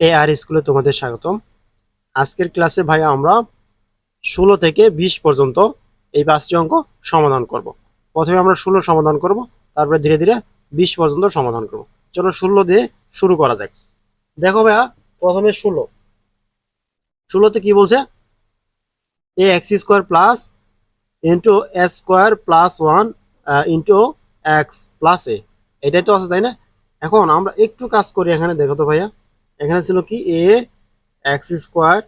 এ আর স্কুলে তোমাদের স্বাগতম। আজকের ক্লাসে ভাই আমরা ষোলো থেকে বিশ পর্যন্ত এই পাঁচটি অঙ্ক সমাধান করব। প্রথমে আমরা ষোলো সমাধান করব, তারপরে ধীরে ধীরে বিশ পর্যন্ত সমাধান করব। চলো ষোলো দিয়ে শুরু করা যাক। দেখো ভাইয়া, প্রথমে ষোলো। ষোলোতে কি বলছে? A x square plus into s square plus one into x plus a এটাই তো আছে, তাই না? এখন আমরা একটু কাজ করি এখানে, দেখো তো ভাইয়া। এখানে ছিল কি? এ এক্স স্কোয়ার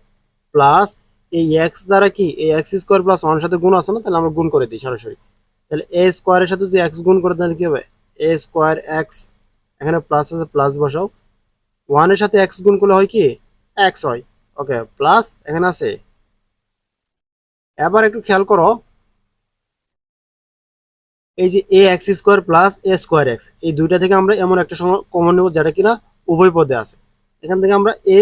প্লাস এই এক্স দ্বারা কি? এই এক্স স্কোয়ার প্লাস ওয়ানের সাথে গুণ আছে না? তাহলে আমরা গুণ করে দিই সরাসরি। তাহলে এ স্কোয়ারের সাথে যদি এক্স গুণ করে, তাহলে কি হবে? এ স্কোয়ার এক্স এখানে প্লাস আছে প্লাস বসাও। ওয়ানের সাথে এক্স গুণ করলে হয় কি? এক্স হয়। ওকে প্লাস এখানে আছে। এবার একটু খেয়াল করো। এই যে a x square plus a square x এই দুইটা থেকে আমরা এমন একটা সময় কমন নেব যেটা কিনা উভয় পদে আছে। এখান থেকে আমরা এ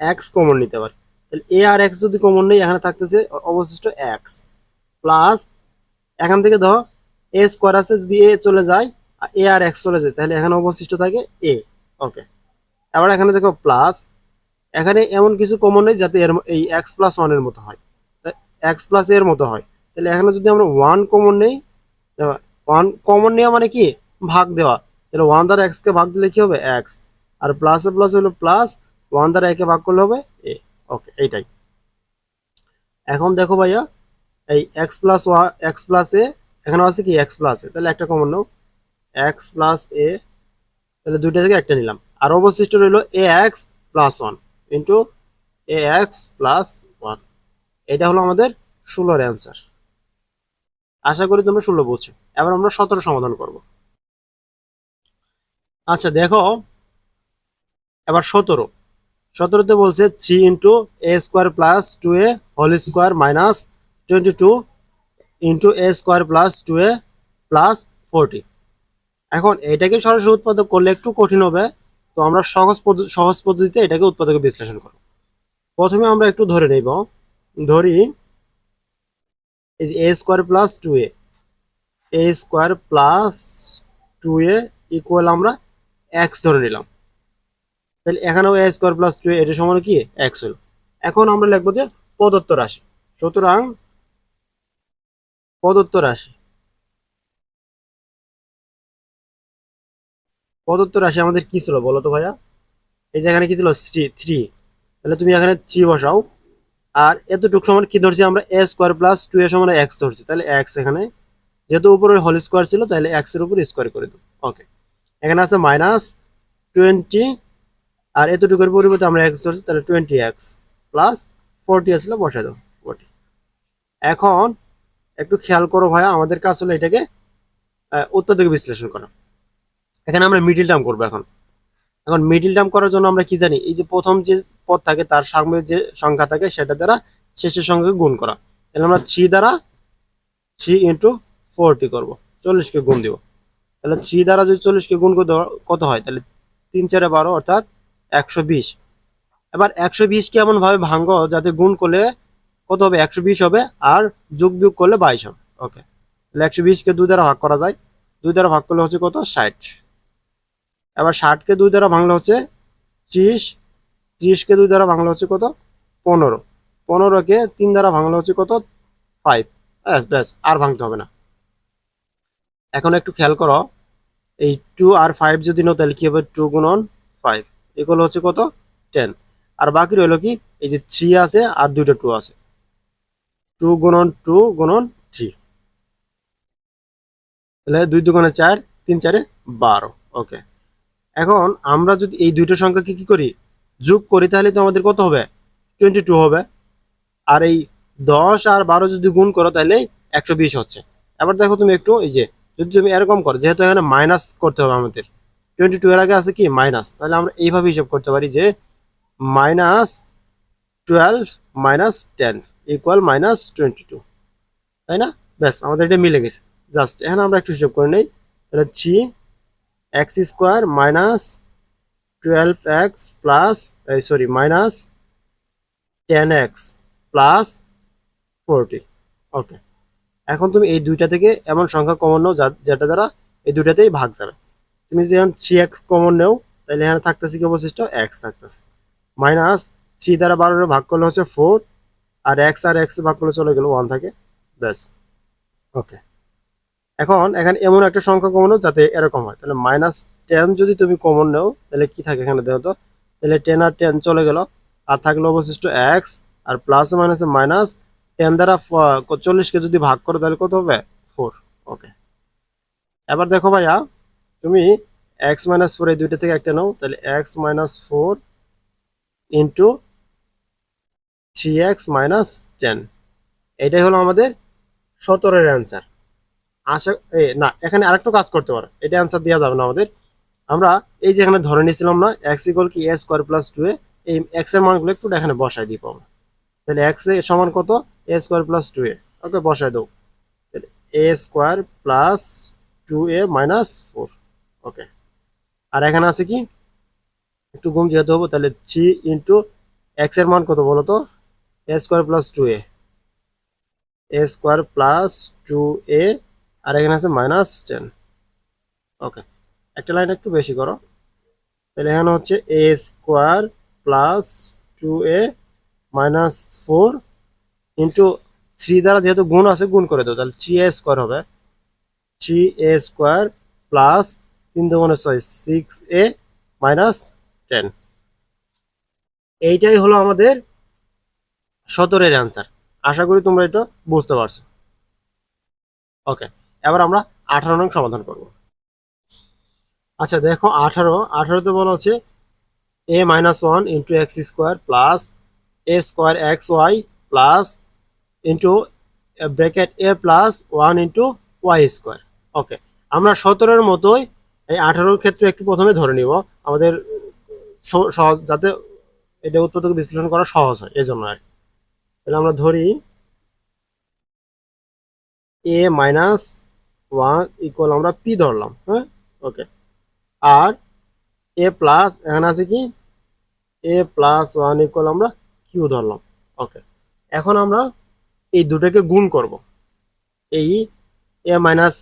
এক্স কমন নিতে পারি। তাহলে এ আর এক্স যদি কমন নেই, এখানে থাকতেছে অবশিষ্ট এক্স প্লাস এখান থেকে ধর এ স্কোয়ার আছে, যদি এ চলে যায়, আর এ আর এক্স চলে যায়, তাহলে এখানে অবশিষ্ট থাকে এ ওকে এবার এখানে দেখো প্লাস এখানে এমন কিছু কমন নেই যাতে এর এই এক্স প্লাস ওয়ানের মতো হয়। এক্স প্লাস এর মতো হয়। তাহলে এখানে যদি আমরা ওয়ান কমন নেই ওয়ান কমন নেওয়া মানে কি? ভাগ দেওয়া। তাহলে ওয়ান দ্বারা এক্সকে ভাগ দিলে কি হবে? এক্স আর প্লাসে প্লাস হলো প্লাস ওয়ান দ্বারা একে ভাগ করলে হবে এ ওকে এইটাই। এখন দেখো ভাইয়া, এই এক্স প্লাস ওয়া এক্স প্লাস এ এখানে আছে কি? এক্স প্লাস এ তাহলে একটা কমন নাও। এক্স প্লাস এ তাহলে দুইটা থেকে একটা নিলাম। আর অবশিষ্ট রইল a x plus one into a x plus one এটা হলো আমাদের ষোলোর অ্যান্সার আশা করি তোমরা ষোলো বুঝছ। এবার আমরা সতেরো সমাধান করব। আচ্ছা দেখো এবার সতেরো। সতেরোতে বলছে three into a square plus two a whole square minus twenty two into a square plus two a plus forty এখন এটাকে সরাসরি উৎপাদক করলে একটু কঠিন হবে, তো আমরা সহজ সহজ পদ্ধতিতে এটাকে উৎপাদকে বিশ্লেষণ করব। প্রথমে আমরা একটু ধরে নেব। ধরি, এই যে a square plus two a a square plus two a equal আমরা এক্স ধরে নিলাম। তাহলে এখানেও এ স্কোয়ার প্লাস টু এটা সমান কি? এক্স হলো। এখন আমরা লিখব যে প্রদত্ত রাশি। সুতরাং প্রদত্ত রাশি। প্রদত্ত রাশি আমাদের কি ছিল বলো তো ভাইয়া? এই যে এখানে কি ছিল? থ্রি থ্রি তাহলে তুমি এখানে থ্রি বসাও। আর এতটুকু সমান কি ধরছি আমরা? A square plus two a সমান এক্স ধরছি। তাহলে এক্স এখানে যেহেতু উপরে হোল স্কোয়ার ছিল, তাহলে এক্সের উপর স্কোয়ার করে দেবো। ওকে এখানে আছে মাইনাস টোয়েন্টি আর এতটুকুর পরিবর্তে আমরা এক্স ধরছি, তাহলে টোয়েন্টি এক্স প্লাস ফোরটি আসলে বসাই দেবো ফোরটি এখন একটু খেয়াল করো ভাইয়া, আমাদের কাজ হলো এটাকে উৎপাদকে বিশ্লেষণ করা। এখানে আমরা মিডিল টার্ম করব এখন। এখন মিডিল টার্ম করার জন্য আমরা কি জানি, এই যে প্রথম যে পদ থাকে, তার সামনে যে সংখ্যা থাকে, সেটা দ্বারা শেষের সংখ্যাকে গুণ করা। তাহলে আমরা থ্রি দ্বারা থ্রি ইন্টু ফোরটি করব, চল্লিশকে গুণ দিব। তাহলে থ্রি দ্বারা যদি চল্লিশকে গুণ কত হয়, তাহলে তিন চারে বারো, অর্থাৎ একশো বিশ। এবার একশো বিশকে এমনভাবে ভাঙ্গো যাতে গুণ করলে কত হবে? একশো বিশ হবে আর যোগ বিয়োগ করলে বাইশ হবে। ওকে তাহলে একশো বিশকে দুই দ্বারা ভাগ করা যায়। দুই দ্বারা ভাগ করলে হচ্ছে কত? ষাট। এবার ষাটকে দুই দ্বারা ভাঙলে হচ্ছে ত্রিশ। ত্রিশকে দুই দ্বারা ভাঙলে হচ্ছে কত? পনেরো। পনেরোকে তিন দ্বারা ভাঙলে হচ্ছে কত? ফাইভ ব্যাস ব্যাস, আর ভাঙতে হবে না। এখন একটু খেয়াল করো। এই টু আর ফাইভ যদি নাও, তাহলে কি হবে? টু গুণন ফাইভ এগুলো হচ্ছে কত? টেন আর বাকি রইল কি? এই যে থ্রি আছে আর দুইটা টু আছে। টু গুণন টু গুণন থ্রি তাহলে দুই দু দুগুণে চার, তিন চারে বারো। ওকে এখন আমরা যদি এই দুইটা সংখ্যাকে কি করি? যোগ করি, তাহলে তো আমাদের কত হবে? টোয়েন্টি টু হবে। আর এই দশ আর বারো যদি গুণ করো, তাহলে একশো বিশ হচ্ছে। এবার দেখো তুমি একটু, এই যে যদি তুমি এরকম করো, যেহেতু এখানে মাইনাস করতে হবে আমাদের। টোয়েন্টি টু এর আগে আছে কি? মাইনাস তাহলে আমরা এইভাবে হিসাব করতে পারি যে minus twelve minus ten equal minus twenty two তাই না? ব্যাস, আমাদের এটা মিলে গেছে। জাস্ট এখানে আমরা একটু হিসাব করে নেই। তাহলে three x square minus twelve x plus এই sorry minus ten x plus forty okay এখন তুমি এই দুইটা থেকে এমন সংখ্যা কমন যেটা দ্বারা এই দুইটাতেই ভাগ যাবে। তুমি যদি এখন থ্রি এক্স কমন নেও তাহলে এখানে থাকতেছে কি অবশিষ্ট? এক্স থাকতেছে। মাইনাস থ্রি দ্বারা বারোরে ভাগ করলে হচ্ছে ফোর আর এক্স আর এক্স ভাগ করলে চলে গেল ওয়ান থাকে। ব্যাস। ওকে এখন এখানে এমন একটা সংখ্যা কমনো যাতে এরকম হয়। তাহলে মাইনাস টেন যদি তুমি কমন নেও, তাহলে কি থাকে এখানে দেখো তো? তাহলে টেন আর টেন চলে গেল। আর থাকল অবশিষ্ট এক্স আর প্লাস মাইনাসে মাইনাস টেন দ্বারা চল্লিশকে যদি ভাগ করো, তাহলে কত হবে? ফোর ওকে এবার দেখো ভাইয়া তুমি এক্স মাইনাস ফোর এই দুইটা থেকে একটা নাও, তাহলে x minus four into three x minus ten এটাই হলো আমাদের সতেরোর অ্যান্সার আশা এ, না, এখানে আরেকটা কাজ করতে পারো। এটা অ্যান্সার দেওয়া যাবে না আমাদের। আমরা এই যে এখানে ধরে নিয়েছিলাম না এক্স ইকুয়াল কি a square plus two a, এই এক্সের মানগুলো একটু এখানে বসাই দিব আমরা। তাহলে এক্স এ সমান কত? A square plus two a. Okay বসাই দাও। তাহলে a square plus two a minus four okay আর এখানে আছে কি? একটু গুম যেহেতু হব, তাহলে থ্রি ইন্টু এক্সের মান কত বলো তো? A square plus two a. A square plus two a, আর এখানে আছে মাইনাস টেন। ওকে একটা লাইন একটু বেশি করো। তাহলে এখানে হচ্ছে a square plus two a minus four into three দ্বারা যেহেতু গুণ আছে, গুণ করে দেবো তাহলে থ্রি এ স্কোয়ার হবে। থ্রি এ স্কোয়ার প্লাস তিন দুগুণে ছয় সিক্স এ মাইনাস টেন এইটাই হলো আমাদের সতেরোর অ্যান্সার আশা করি তোমরা এটা বুঝতে পারছ। ওকে এবার আমরা আঠারো নং সমাধান করব। আচ্ছা দেখো আঠারো, আঠারোতে বলা হচ্ছে a minus one into x square plus a square x y plus into bracket a plus one into y square okay আমরা সতেরোর মতোই এই আঠারোর ক্ষেত্রে একটু প্রথমে ধরে নিব। আমাদের সহজ, যাতে এটা উৎপাদক বিশ্লেষণ করা সহজ হয় এই জন্য আর কি। তাহলে আমরা ধরি এ মাইনাস ওয়ান ইকুয়াল আমরা পি ধরলাম হ্যাঁ? ওকে। আর এ প্লাস, এখানে আছে কি? এ প্লাস ওয়ান ইকুয়াল আমরা কিউ ধরলাম, ওকে। এখন আমরা এই দুটোকে গুণ করব। এই a minus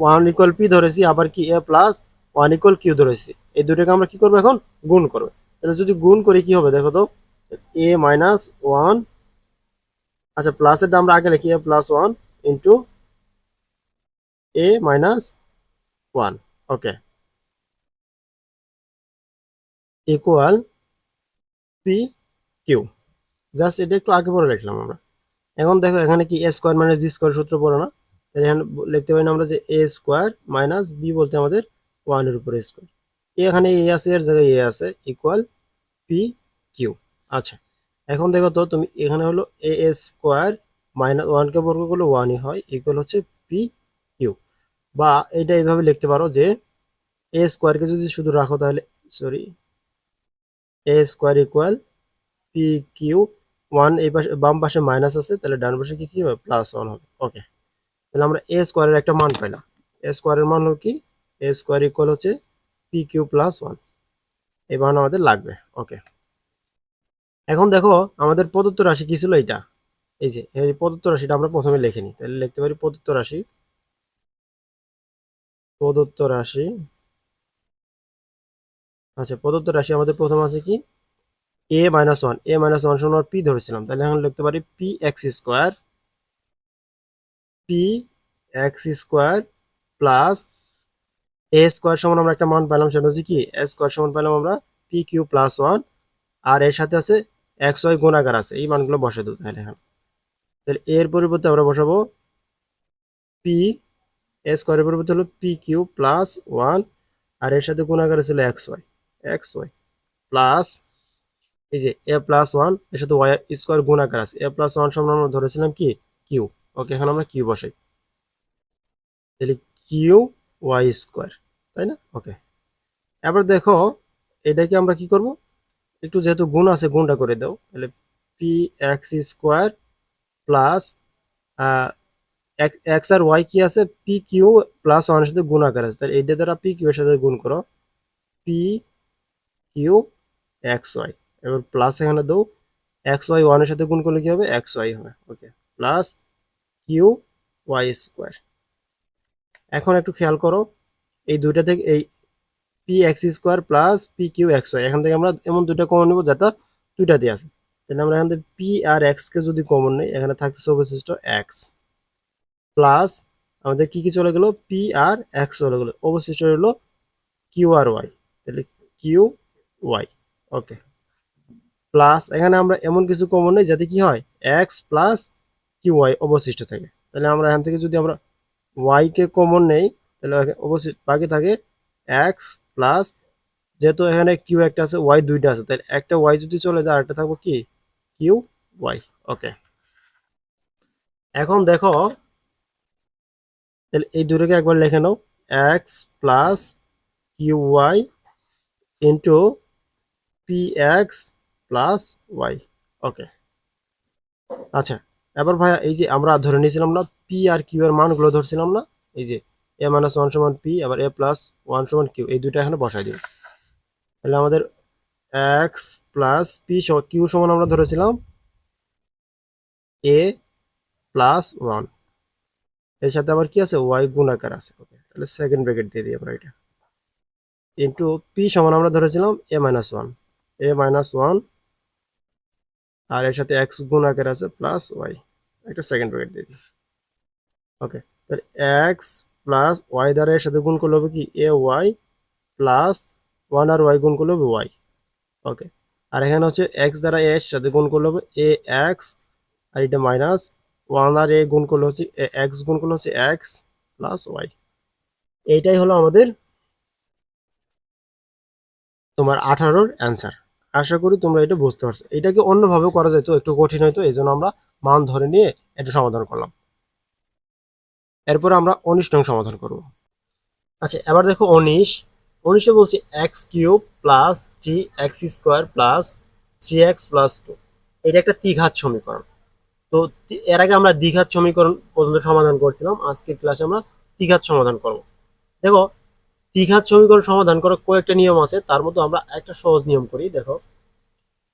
one equal P ধরেছি, আবার কি a plus one equal Q ধরেছি। এই দুটোকে আমরা কি করব এখন? গুণ করব। তাহলে যদি গুণ করি কি হবে? দেখো তো এ মাইনাস ওয়ান আচ্ছা প্লাসের আমরা আগে লিখি A plus one into A minus one okay equal P Q just এটা একটু আগে পরে লিখলাম আমরা। এখন দেখো, এখানে কি A square minus B square সূত্র পড়ো না? তাহলে এখানে লিখতে পারি আমরা যে এ স্কোয়ার মাইনাস বি বলতে আমাদের ওয়ানের উপরে স্কোয়ার এখানে এ আছে, এর জায়গায় এ আছে ইকুয়াল পি কিউ আচ্ছা এখন দেখো তো তুমি এখানে হলো এ স্কোয়ার মাইনাস ওয়ানকে বর্গ করলে ওয়ানই হয় ইকুয়াল হচ্ছে পি কিউ বা এটা এইভাবে লিখতে পারো যে এ স্কোয়ারকে যদি শুধু রাখো তাহলে sorry A square equal P Q one এই পাশে, বাম পাশে মাইনাস আছে, তাহলে ডান পাশে কি কি হবে? প্লাস ওয়ান হবে। ওকে তাহলে আমরা এ স্কোয়ারের একটা মান পাইলাম এ স্কোয়ারের মান হলো কি? এ স্কোয়ার ইকুয়াল হচ্ছে পি কিউ প্লাস ওয়ান এই মান আমাদের লাগবে। ওকে এখন দেখো, আমাদের প্রদত্ত রাশি কি ছিল এটা এই যে, এই প্রদত্ত রাশিটা আমরা প্রথমে লিখে নিই। তাহলে লিখতে পারি প্রদত্ত রাশি। প্রদত্ত রাশি। আচ্ছা প্রদত্ত রাশি আমাদের প্রথম আছে কি? A minus one A minus one সমান পি ধরেছিলাম। তাহলে এখন লিখতে পারি P X square P X square plus A square সমান আমরা একটা মান পেলাম সেটা হচ্ছে কি এ স্কোয়ার সমান পেলাম আমরা পি কিউ প্লাস ওয়ান আর এর সাথে আছে এক্স ওয়াই গুণাকার আছে, এই মানগুলো বসে দেবো তাহলে এখন। তাহলে এর পরিবর্তে আমরা বসাবো পি এ স্কোয়ারের পরিবর্তে হলো পি কিউ প্লাস ওয়ান আর এর সাথে গুণাকার ছিল X Y X Y plus এই যে এ প্লাস ওয়ানের সাথে ওয়াই স্কোয়ার গুণাকার আছে এ প্লাস ওয়ান সমান আমরা ধরেছিলাম কি কিউ ওকে, এখন আমরা কিউ বসাই? তাহলে কিউ ওয়াই স্কোয়ার, তাই না? ওকে। এবার দেখো, এটাকে আমরা কি করব? একটু যেহেতু গুণ আছে, গুণটা করে দাও। তাহলে P X square plus X আর ওয়াই কি আছে? পি কিউ প্লাস ওয়ানের সাথে গুণ আকার আছে। তাহলে এইটা দ্বারা পি কিউ এর সাথে গুণ করো। পি কিউ এক্স ওয়াই এবার প্লাস এখানে দাও। এক্স ওয়াই ওয়ানের সাথে গুণ করলে কি হবে? এক্স ওয়াই হবে। Okay plus Q Y square. এখন একটু খেয়াল করো, এই দুইটা থেকে এই P X square plus P Q X Y, এখান থেকে আমরা এমন দুইটা কমন নেব যাতে দুইটা দিয়ে আছে তাহলে আমরা এখান থেকে পি আর এক্স কে যদি কমন নেই, এখানে থাকতেছে অবশিষ্ট এক্স। প্লাস আমাদের কি কি চলে গেল? পি আর এক্স চলে গেল, অবশিষ্ট হলো কিউ আর ওয়াই। তাহলে কিউ ওয়াই, ওকে। প্লাস এখানে আমরা এমন কিছু কমন নেই যাতে কি হয়? এক্স প্লাস কিউ ওয়াই অবশিষ্ট থাকে। তাহলে আমরা এখান থেকে যদি আমরা ওয়াই কে কমন নেই, তাহলে অবশিষ্ট বাকি থাকে এক্স প্লাস যেহেতু এখানে কিউ একটা আছে ওয়াই দুইটা আছে, তাহলে একটা ওয়াই যদি চলে যায়, আরেকটা থাকব কি? কিউ ওয়াই ওকে এখন দেখো, তাহলে এই দুটোকে একবার লিখে নাও X plus Q Y into P X plus Y okay আচ্ছা এবার ভাইয়া, এই যে আমরা ধরে নিয়েছিলাম না পি আর কিউ এর মানগুলো ধরছিলাম না, এই যে এ মাইনাস ওয়ান সমান পি আবার এ প্লাস ওয়ান সমান কিউ এই দুইটা এখানে বসাই দিই। তাহলে আমাদের এক্স প্লাস পি কিউ সমান আমরা ধরেছিলাম এ প্লাস ওয়ানের সাথে আবার কি আছে? ওয়াই গুণাকার আছে। ওকে তাহলে সেকেন্ড ব্র্যাকেট দিয়ে দিই আমরা এটা। ইন্টু পি সমান আমরা ধরেছিলাম A minus one A minus one আর এর সাথে এক্স গুণাকার আছে প্লাস ওয়াই একটা সেকেন্ড ব্র্যাকেট দিয়ে দিই। ওকে তাহলে এক্স প্লাস ওয়াই দ্বারা এর সাথে গুণ করলে হবে কি? এ ওয়াই প্লাস ওয়ান আর ওয়াই গুণ করলে হবে ওয়াই ওকে আর এখানে হচ্ছে এক্স দ্বারা এর সাথে গুণ করলে হবে এ এক্স আর এটা মাইনাস ওয়ান আর এ গুণ করলে হচ্ছে, এ এক্স গুণ করলে হচ্ছে এক্স প্লাস ওয়াই এইটাই হলো আমাদের তোমার আঠারোর অ্যান্সার আশা করি তোমরা এটা বুঝতে পারছ। এটাকে অন্যভাবে করা যেত একটু কঠিন হয়তো, এই জন্য আমরা মান ধরে নিয়ে এটা সমাধান করলাম। এরপর আমরা উনিশ নং সমাধান করব। আচ্ছা এবার দেখো উনিশ উনিশে বলছি X cube plus three X square plus three X plus two. এটা একটা দ্বিঘাত সমীকরণ। তো এর আগে আমরা দ্বিঘাত সমীকরণ পর্যন্ত সমাধান করছিলাম। আজকের ক্লাসে আমরা দ্বিঘাত সমাধান করব। দেখো দ্বিঘাত সমীকরণ সমাধান করার কয়েকটা নিয়ম আছে, তার মধ্যে আমরা একটা সহজ নিয়ম করি, দেখো।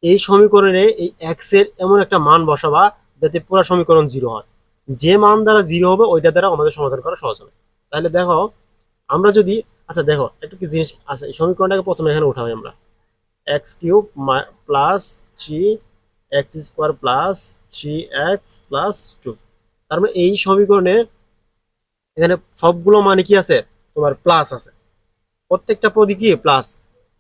এই সমীকরণে এই এক্সের এমন একটা মান বসাবা যাতে পুরো সমীকরণ জিরো হয়। যে মান দ্বারা জিরো হবে, ওইটা দ্বারা আমাদের সমাধান করা সহজ হবে। তাহলে দেখো, আমরা যদি আচ্ছা দেখো, একটু কি জিনিস আছে, এই সমীকরণটাকে প্রথমে এখানে উঠাই আমরা। X cube plus three X square plus three X plus two. তার মানে এই সমীকরণে এখানে সবগুলো মানে কি আছে? তোমার প্লাস আছে। প্রত্যেকটা পদই কি? প্লাস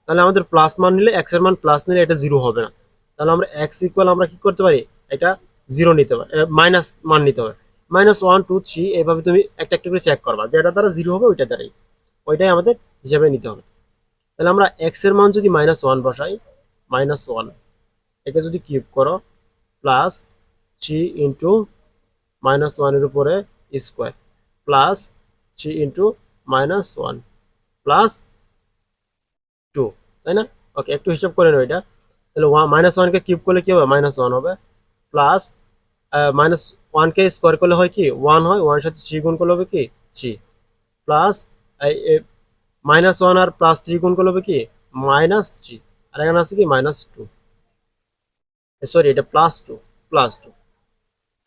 তাহলে আমাদের প্লাস মান নিলে এক্সের মান প্লাস নিলে এটা জিরো হবে না। তাহলে আমরা এক্স ইকুয়াল আমরা কি করতে পারি? এটা জিরো নিতে পারি মাইনাস মান নিতে হবে। মাইনাস ওয়ান টু থ্রি এইভাবে তুমি একটা একটা করে চেক করবা। যেটা দ্বারা জিরো হবে, ওইটা দ্বারাই। ওইটাই আমাদের হিসাবে নিতে হবে। তাহলে আমরা এক্সের মান যদি মাইনাস ওয়ান বসাই মাইনাস ওয়ান একে যদি কিউব করো প্লাস থ্রি ইন্টু মাইনাস ওয়ানের উপরে square plus three into minus one plus two তাই না? ওকে একটু হিসাব করে নেব এটা। তাহলে ওয়ান মাইনাস ওয়ানকে কিউব করলে কি হবে? মাইনাস ওয়ান হবে। প্লাস মাইনাস ওয়ানকে স্কোয়ার করলে হয় কি? ওয়ান হয় ওয়ানের সাথে থ্রি গুণ করলে হবে কি? থ্রি প্লাস মাইনাস ওয়ান আর প্লাস থ্রি গুণ করলে হবে কি? মাইনাস থ্রি আর এখানে আছে কি? মাইনাস টু সরি এটা প্লাস টু প্লাস টু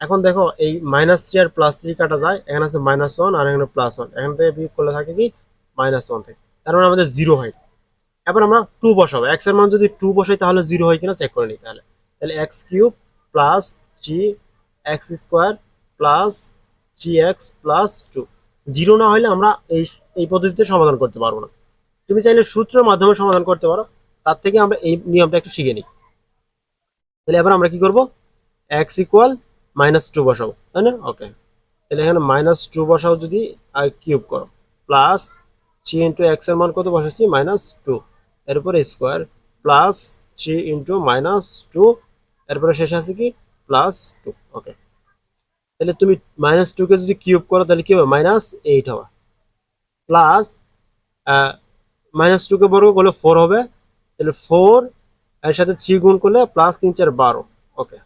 এখন দেখো, এই মাইনাস থ্রি আর প্লাস থ্রি কাটা যায়। এখানে আছে মাইনাস ওয়ান আর এখানে প্লাস ওয়ান এখান থেকে বিয়োগ করলে থাকে কি? মাইনাস ওয়ান থেকে। তার মানে আমাদের জিরো হয়। এবার আমরা টু বসাবো। এক্সের মান যদি টু বসাই, তাহলে জিরো হয় কিনা চেক করে নিই তাহলে। তাহলে X cube plus three X square plus three X plus two zero না হলে আমরা এই এই পদ্ধতিতে সমাধান করতে পারব না। তুমি চাইলে সূত্রের মাধ্যমে সমাধান করতে পারো। তার থেকে আমরা এই নিয়মটা একটু শিখে নিই। তাহলে এবার আমরা কি করব? এক্স ইকুয়াল মাইনাস টু বসাবো, তাই না? ওকে তাহলে এখানে মাইনাস টু বসাও যদি, আর কিউব করো। প্লাস থ্রি ইন্টু এক্সের মান কত? বসাচ্ছি, মাইনাস টু। এরপরে square, plus three into minus two. এরপরে শেষ আছে কি? Plus two. ওকে। তাহলে তুমি মাইনাস টুকে যদি কিউব করো, তাহলে কি হবে? মাইনাস এইট হবে। প্লাস মাইনাস টুকে বর্গ করলে ফোর হবে। তাহলে ফোর এর সাথে থ্রি গুণ করলে প্লাস তিন, চার, বারো। ওকে।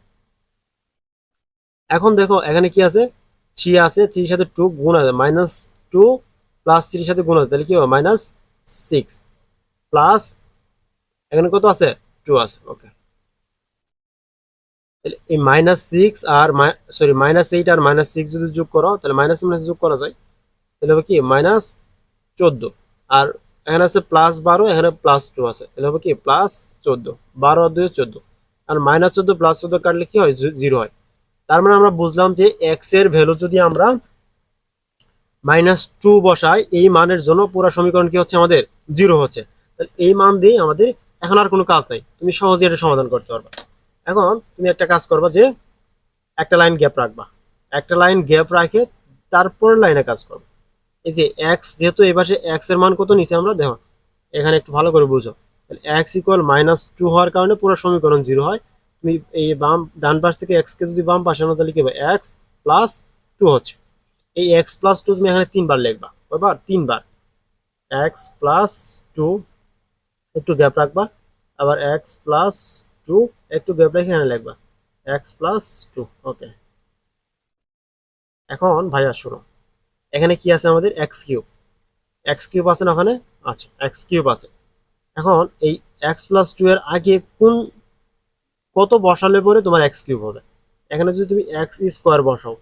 এখন দেখো, এখানে কি আছে? থ্রি আছে, থ্রির সাথে টু গুণ আছে। মাইনাস টু প্লাস থ্রির সাথে গুণ আছে, তাহলে কি হবে? Minus six. প্লাস এখানে কত আছে? টু আছে, ওকে। তাহলে এই মাইনাস সিক্স আর সরি, মাইনাস এইট আর মাইনাস সিক্স যদি যোগ করো, তাহলে মাইনাস মাইনাস যোগ করা যায়। তাহলে হবে কি? মাইনাস চোদ্দ। আর এখানে আছে প্লাস বারো, এখানে প্লাস টু আছে। তাহলে হবে কি? প্লাস চোদ্দ। বারো আর দুই, চোদ্দ। আর মাইনাস চোদ্দ, প্লাস চোদ্দ কাটলে কি হয়? জিরো হয়। তার মানে আমরা বুঝলাম যে এক্সের ভ্যালু যদি আমরা মাইনাস টু বসাই এই মানের জন্য পুরো সমীকরণ কি হচ্ছে আমাদের জিরো হচ্ছে। তাহলে এই মান দিয়ে আমাদের এখন আর কোনো কাজ নাই। তুমি সহজে এটা সমাধান করতে পারবা। এখন তুমি একটা কাজ করবা যে একটা লাইন গ্যাপ রাখবা। একটা লাইন গ্যাপ রাখে তারপর লাইনে কাজ করবে। এই যে এক্স যেহেতু এই পাশে এক্সের মান কত নিচে আমরা দেখো, এখানে একটু ভালো করে বুঝো। তাহলে এক্স ইকুয়াল মাইনাস টু হওয়ার কারণে পুরো সমীকরণ জিরো হয়। তুমি এই বাম, ডান পাশ থেকে এক্স কে যদি বাম পাশে আনো, তাহলে কি হবে? এক্স প্লাস টু হচ্ছে। এই এক্স প্লাস টু তুমি এখানে তিনবার লিখবা। কয়বার? তিনবার। এক্স প্লাস টু একটু গ্যাপ রাখবা। আবার এক্স প্লাস টু একটু গ্যাপ রেখে এখানে লিখবা। এক্স প্লাস টু ওকে এখন ভাইয়া শুনো। এখানে কি আছে আমাদের? এক্স কিউব এক্স কিউব আছে না ওখানে? আচ্ছা এক্স কিউব আছে। এখন এই এক্স প্লাস টু এর আগে কোন, কত বসালে পরে তোমার এক্স কিউব হবে? এখানে যদি তুমি এক্স স্কোয়ার বসাও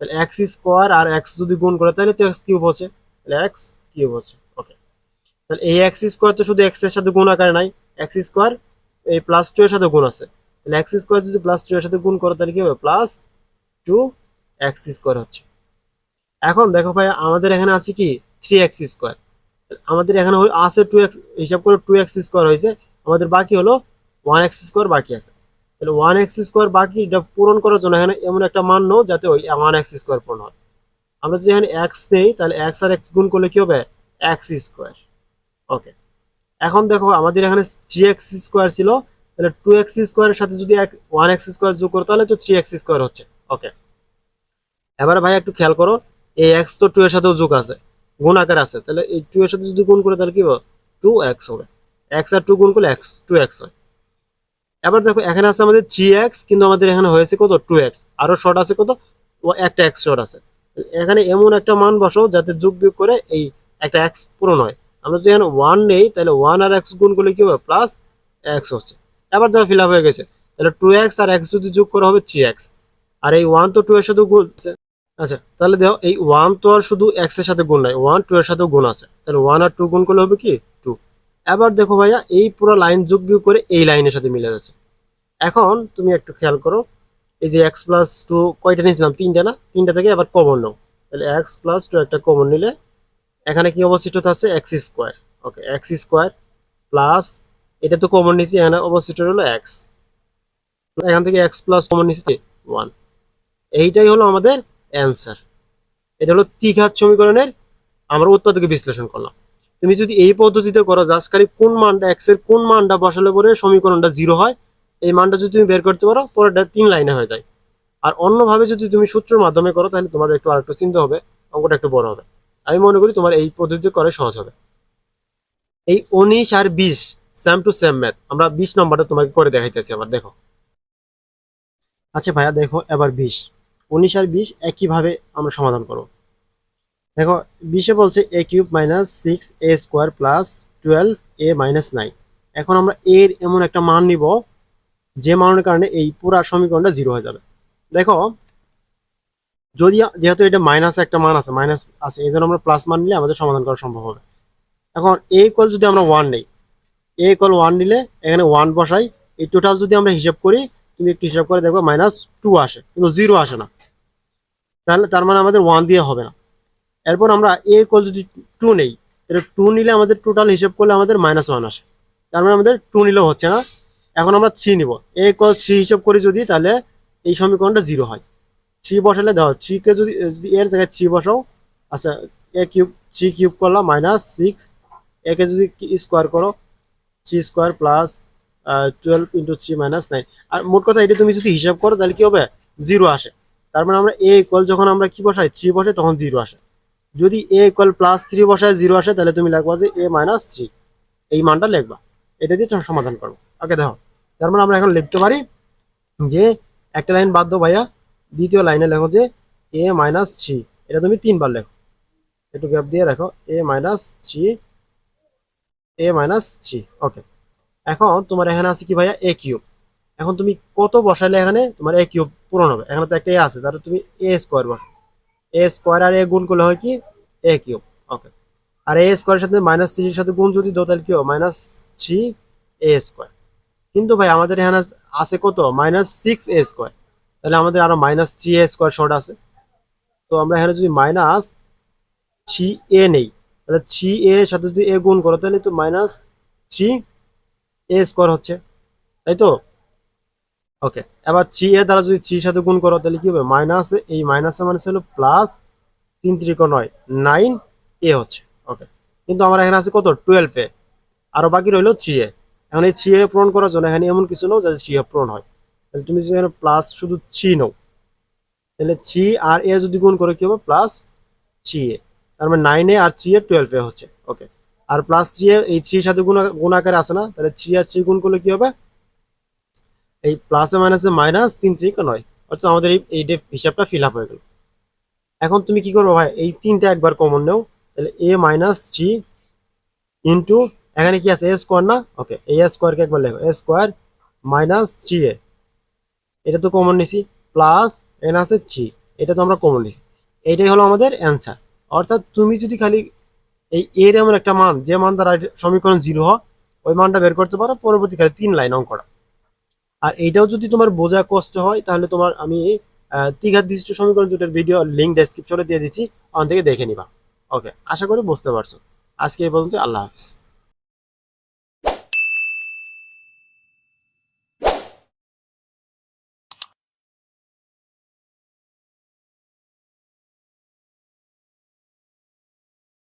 তাহলে এক্স স্কোয়ার আর এক্স যদি গুণ করে, তাহলে তো এক্স কিউব হচ্ছে। তাহলে এক্স কিউব হচ্ছে ওকে তাহলে এই এক্স স্কোয়ার তো শুধু এক্সের সাথে গুণ আকারে নাই এক্স স্কোয়ার এই প্লাস টু এর সাথে গুণ আছে। তাহলে এক্স স্কোয়ার যদি প্লাস টু এর সাথে গুণ করো, তাহলে কি হবে? প্লাস টু এক্স স্কোয়ার হচ্ছে। এখন দেখো ভাই, আমাদের এখানে আছে কি? Three X square. আমাদের এখানে আছে টু এক্স হিসাব করে টু এক্স স্কোয়ার হয়েছে। আমাদের বাকি হলো ওয়ান এক্স স্কোয়ার বাকি আছে। তাহলে ওয়ান এক্স স্কোয়ার বাকি, এটা পূরণ করার জন্য এখানে এমন একটা মান নো যাতে ওই ওয়ান এক্স স্কোয়ার পূরণ হয়। আমরা যদি এখানে এক্স নেই, তাহলে এক্স আর এক্স গুণ করলে কী হবে? এক্স স্কোয়ার ওকে এখন দেখো, আমাদের এখানে থ্রি এক্স স্কোয়ার ছিল, তাহলে টু এক্স স্কোয়ারের সাথে যদি এক ওয়ান এক্স স্কোয়ার যোগ করো, তাহলে তো থ্রি এক্স স্কোয়ার হচ্ছে। ওকে এবারে ভাই একটু খেয়াল করো, এই এক্স তো টু এর সাথেও যোগ আছে, গুণ আকার আছে। তাহলে এই টু এর সাথে যদি গুণ করে, তাহলে কি হবে? টু এক্স হবে। এক্স আর টু গুণ করলে এক্স টু এক্স হয়। এবার দেখো, এখানে আছে আমাদের থ্রি এক্স কিন্তু আমাদের এখানে হয়েছে কত? টু এক্স আরও শর্ট আছে কত? ও একটা এক্স শর্ট আছে। এখানে এমন একটা মান বসাও যাতে যোগ বিয়োগ করে এই একটা এক্স পূরণ হয়। আমরা যদি এখানে ওয়ান নেই, তাহলে ওয়ান আর এক্স গুণ করলে কি হবে? প্লাস এক্স হচ্ছে। এবার দেখো ফিল আপ হয়ে গেছে। তাহলে টু এক্স আর এক্স যদি যোগ করা হবে থ্রি এক্স আর এই ওয়ান তো টু এর সাথে গুণ আছে। আচ্ছা তাহলে দেখো, এই ওয়ান তো আর শুধু এক্সের সাথে গুণ নাই ওয়ান টু এর সাথেও গুণ আছে। তাহলে ওয়ান আর টু গুণ করলে হবে কি? টু এবার দেখো ভাইয়া, এই পুরো লাইন যোগ বিয়োগ করে এই লাইনের সাথে মিলে যাচ্ছে। এখন তুমি একটু খেয়াল করো, এই যে এক্স প্লাস টু কয়টা নিয়েছিলাম? তিনটা না? তিনটা থেকে আবার কমন নাও। তাহলে এক্স প্লাস টু একটা কমন নিলে এখানে কি অবশিষ্ট থাকছে X square okay X square plus এটা তো কমন নিয়েছি, এখানে অবশিষ্ট হলো এক্স এখান থেকে এক্স প্লাস কমন নিয়েছি ওয়ান এইটাই হলো আমাদের অ্যান্সার এটা হলো ত্রিঘাত সমীকরণের আমরা উৎপাদকে বিশ্লেষণ করলাম। তুমি যদি এই পদ্ধতিতে করো, জাস্ট খালি কোন মানটা এক্সের কোন মানটা বসালে পরে সমীকরণটা জিরো হয় এই মানটা যদি তুমি বের করতে পারো, পরেরটা তিন লাইনে হয়ে যায়। আর অন্যভাবে যদি তুমি সূত্রের মাধ্যমে করো, তাহলে তোমার একটু আরেকটু চিন্তা হবে, অঙ্কটা একটু বড় হবে। আমি মনে করি তোমার এই পদ্ধতিতে করে সহজ হবে। এই উনিশ আর বিশ সেম টু সেম ম্যাথ আমরা বিশ নম্বরটা তোমাকে করে দেখাইতেছি আবার, দেখো। আচ্ছা ভাইয়া, দেখো এবার বিশ। উনিশ আর বিশ একইভাবে আমরা সমাধান করব। দেখো, বিশে বলছে A cube minus six A square plus twelve A minus nine এখন আমরা এর এমন একটা মান নিব যে মানের কারণে এই পুরা সমীকরণটা জিরো হয়ে যাবে। দেখো, যদি যেহেতু এটা মাইনাস একটা মান আছে মাইনাস আছে, এই জন্য আমরা প্লাস মান নিলে আমাদের সমাধান করা সম্ভব হবে। এখন এ ইকুয়াল যদি আমরা ওয়ান নেই এ ইকুয়াল ওয়ান নিলে এখানে ওয়ান বসাই, এই টোটাল যদি আমরা হিসাব করি, তুমি একটু হিসাব করে দেখো মাইনাস টু আসে, কিন্তু জিরো আসে না। তাহলে তার মানে আমাদের ওয়ান দিয়ে হবে না। এরপর আমরা এ ইকুয়াল যদি টু নেই এটা টু নিলে আমাদের টোটাল হিসাব করলে আমাদের মাইনাস ওয়ান আসে। তার মানে আমাদের টু নিলেও হচ্ছে না। এখন আমরা থ্রি নিব। এ ইকুয়াল থ্রি হিসাব করি যদি, তাহলে এই সমীকরণটা জিরো হয়। থ্রি বসালে দেখো থ্রিকে যদি যদি এর জায়গায় থ্রি বসাও আচ্ছা এ কিউব থ্রি কিউব করলাম মাইনাস সিক্স একে যদি স্কোয়ার করো three square plus twelve into three minus nine আর মোট কথা, এটা তুমি যদি হিসাব করো, তাহলে কি হবে? জিরো আসে। তার মানে আমরা এ ইকুয়াল যখন আমরা কি বসাই থ্রি বসাই, তখন জিরো আসে। যদি এ ইকুয়াল প্লাস থ্রি বসায় জিরো আসে, তাহলে তুমি লিখবা যে এ মাইনাস থ্রি এই মানটা লিখবা। এটা দিয়ে সমাধান করব। ওকে দেখো। তার মানে আমরা এখন লিখতে পারি যে একটা লাইন বাদ দাও ভাইয়া, দ্বিতীয় লাইনে লেখো যে এ মাইনাস থ্রি এটা তুমি তিনবার লেখো। একটু গ্যাপ দিয়ে রাখো। A minus three A minus three okay এখন তোমার এখানে আছে কি ভাইয়া? এ কিউব এখন তুমি কত বসালে এখানে? তোমার এ কিউব পূরণ হবে। এখানে তো একটা এ আছে, তাহলে তুমি এ স্কোয়ার বসো এ স্কোয়ার আর এ গুণ করলে হয় কি? এ কিউব ওকে আর এ স্কোয়ারের সাথে মাইনাস থ্রির সাথে গুণ যদি দাও তাহলে কি হবে? মাইনাস থ্রি এ স্কোয়ার কিন্তু ভাই, আমাদের এখানে আছে কত? মাইনাস সিক্স এ স্কোয়ার তাহলে আমাদের আরও minus three A square short আছে। তো আমরা এখানে যদি মাইনাস থ্রি এ নেই, তাহলে থ্রি এ এর সাথে যদি এ গুণ করো, তাহলে তো মাইনাস থ্রি এ স্কোয়ার হচ্ছে। তাই তো? ওকে এবার থ্রি এ দ্বারা যদি থ্রির সাথে গুণ করো, তাহলে কি হবে? মাইনাস এই মাইনাসে মানে হলো প্লাস তিন ত্রিক নয় নাইন এ হচ্ছে। ওকে কিন্তু আমার এখানে আছে কত? টুয়েলভ এ আরও বাকি রইল থ্রি এ এখন এই থ্রি পূরণ করার জন্য এখানে এমন কিছু নাও যাতে এ পূরণ হয়। তাহলে তুমি যদি এখানে প্লাস শুধু থ্রি নাও, তাহলে থ্রি আর এ যদি গুণ করে কি হবে? প্লাস থ্রি এ তার মানে নাইন এ আর থ্রি এ টুয়েলভ এ হচ্ছে। ওকে আর প্লাস থ্রি এ এই থ্রির সাথে গুণ গুণ আকারে আসে না, তাহলে থ্রি আর থ্রি গুণ করলে কি হবে? এই প্লাসে মাইনাসে মাইনাস তিন ত্রিক নয়। অর্থাৎ আমাদের এই এই হিসাবটা ফিল আপ হয়ে গেল। এখন তুমি কি করবে ভাই? এই তিনটা একবার কমন নেও, তাহলে এ মাইনাস থ্রি ইন্টু এখানে কি আছে? এ স্কোয়ার না? ওকে এই স্কোয়ারকে একবার লেখো। A square minus three A এটা তো কমন নিছি। প্লাস এন আছে থ্রি এটা তো আমরা কমন নিছি। এটাই হলো আমাদের অ্যান্সার অর্থাৎ তুমি যদি খালি এই এর এমন একটা মান, যে মান দ্বারা সমীকরণ জিরো হয়, ওই মানটা বের করতে পারো পরবর্তীকালে তিন লাইন অঙ্কটা আর এইটাও যদি তোমার বোঝা কষ্ট হয়, তাহলে তোমার আমি দ্বিঘাত বিশিষ্ট সমীকরণ জোটের ভিডিও লিঙ্ক ডেসক্রিপশনে দিয়ে দিচ্ছি, ওখান থেকে দেখে নিবা। ওকে আশা করি বুঝতে পারছ। আজকে এই পর্যন্ত আল্লাহ হাফিজ।